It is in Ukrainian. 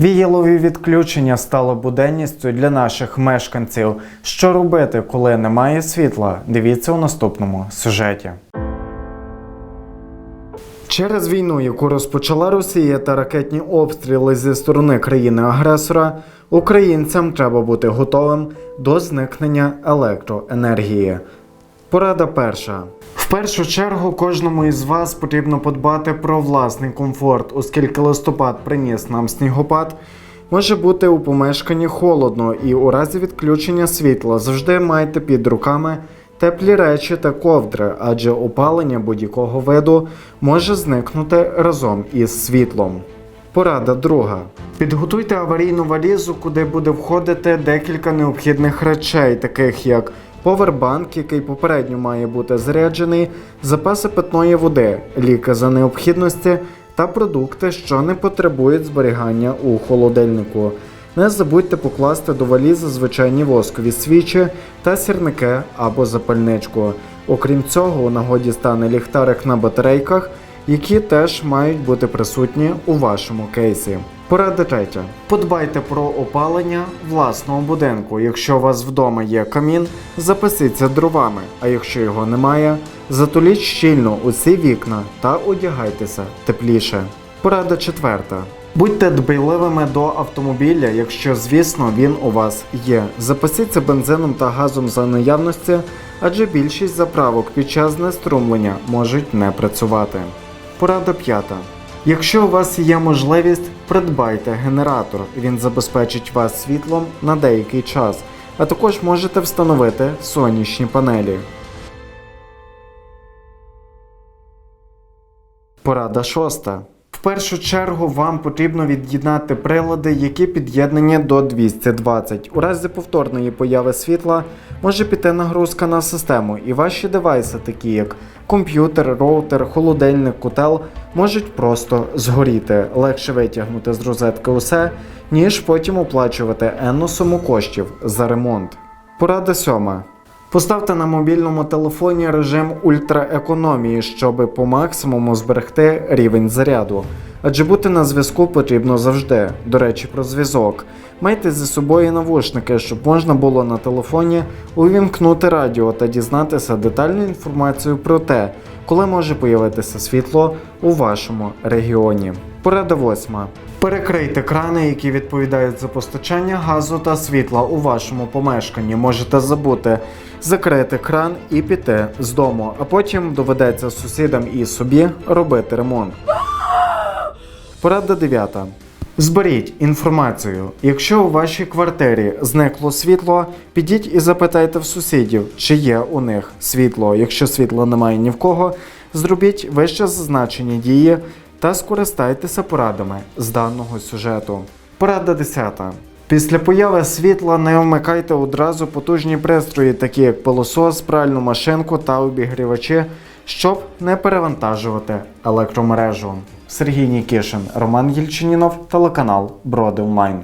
Віялові відключення стало буденністю для наших мешканців. Що робити, коли немає світла? Дивіться у наступному сюжеті. Через війну, яку розпочала Росія та ракетні обстріли зі сторони країни-агресора, українцям треба бути готовим до зникнення електроенергії. Порада перша. В першу чергу кожному із вас потрібно подбати про власний комфорт, оскільки листопад приніс нам снігопад. Може бути у помешканні холодно, і у разі відключення світла завжди майте під руками теплі речі та ковдри, адже опалення будь-якого виду може зникнути разом із світлом. Порада друга. Підготуйте аварійну валізу, куди буде входити декілька необхідних речей, таких як повербанк, який попередньо має бути заряджений, запаси питної води, ліки за необхідності та продукти, що не потребують зберігання у холодильнику. Не забудьте покласти до валізи звичайні воскові свічі та сірники або запальничку. Окрім цього, у нагоді стане ліхтарик на батарейках, які теж мають бути присутні у вашому кейсі. Порада третя. Подбайте про опалення власного будинку. Якщо у вас вдома є камін, запасіться дровами, а якщо його немає, затуліть щільно усі вікна та одягайтеся тепліше. Порада четверта. Будьте дбайливими до автомобіля, якщо, звісно, він у вас є. Запасіться бензином та газом за наявності, адже більшість заправок під час знеструмлення можуть не працювати. Порада п'ята. Якщо у вас є можливість, придбайте генератор. Він забезпечить вас світлом на деякий час, а також можете встановити сонячні панелі. Порада шоста. Першу чергу вам потрібно від'єднати прилади, які під'єднані до 220. У разі повторної появи світла може піти нагрузка на систему, і ваші девайси, такі як комп'ютер, роутер, холодильник, котел, можуть просто згоріти. Легше витягнути з розетки усе, ніж потім оплачувати енну суму коштів за ремонт. Порада сьома. Поставте на мобільному телефоні режим ультраекономії, щоб по максимуму зберегти рівень заряду. Адже бути на зв'язку потрібно завжди. До речі, про зв'язок. Майте зі собою навушники, щоб можна було на телефоні увімкнути радіо та дізнатися детальну інформацію про те, коли може появитися світло у вашому регіоні. Порада восьма. Перекрийте крани, які відповідають за постачання газу та світла у вашому помешканні. Можете забути закрити кран і піти з дому, а потім доведеться сусідам і собі робити ремонт. Порада 9. Зберіть інформацію. Якщо у вашій квартирі зникло світло, підіть і запитайте в сусідів, чи є у них світло. Якщо світла немає ні в кого, зробіть вище зазначені дії та скористайтеся порадами з даного сюжету. Порада 10. Після появи світла не вмикайте одразу потужні пристрої, такі як пилосос, пральну машинку та обігрівачі, щоб не перевантажувати електромережу. Сергій Нікішин, Роман Єльчинінов, телеканал Броди Онлайн.